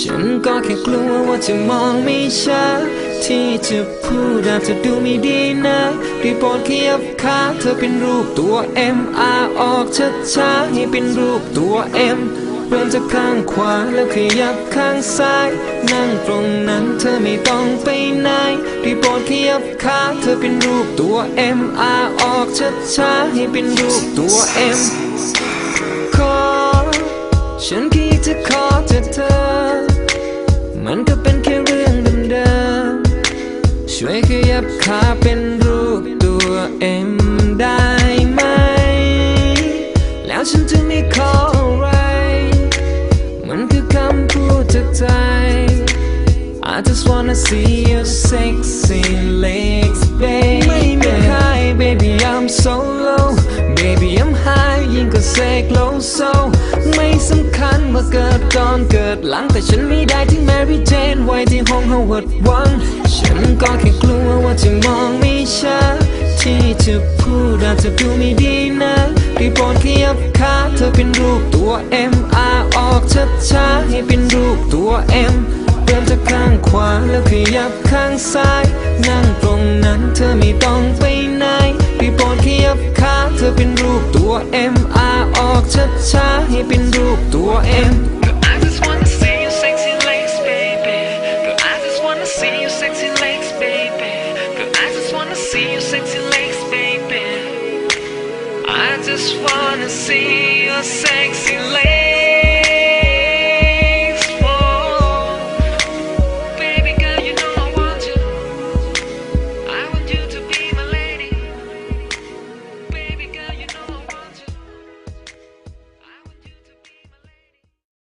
ฉันก็แค่กลัวว่าจะมองไม่ชัดที่จะพูดอาจจะดูไม่ดีนะรีโปรดขยับขาเธอเป็นรูปตัว M R ออกช้าๆให้เป็นรูปตัว M เริ่มจากข้างขวาแล้วขยับข้างซ้าย นั่งตรงนั้นเธอไม่ต้องไปไหนรีโปรดขยับขาเธอเป็นรูปตัว M R ออกช้าๆให้เป็นรูปตัว M มันก็เป็นแค่เรื่องเดิมๆช่วยขยับขาเป็นรูปตัว M ได้ไหม แล้วฉันจะไม่ขออะไร มันคือคำพูดจากใจ I just wanna see your sexy legs, baby. ไม่มีใคร baby I'm so low, baby I'm high ยิ่งกว่าเสกโลโซ สำคัญว่าเกิดก่อนเกิดหลังแต่ฉันไม่ได้ที่ Mary Jane ไว้ที่ห้องฮาวาดวังฉันก็แค่กลัวว่าจะมองไม่ชัดที่จะพูดอาจจะดูไม่ดีนะรีบโปรดขยับขาเธอเป็นรูปตัว M R ออกช้าๆให้เป็นรูปตัว M เริ่มจากข้างขวาแล้วขยับข้างซ้าย นั่งตรงนั้นเธอไม่ต้องไปไหน ช้าๆให้เป็นรูปตัว M Girl, I just wanna see your sexy legs, baby. Girl, I just wanna see your sexy legs, baby. Girl, I just wanna see your sexy legs, baby. I just wanna see your sexy legs.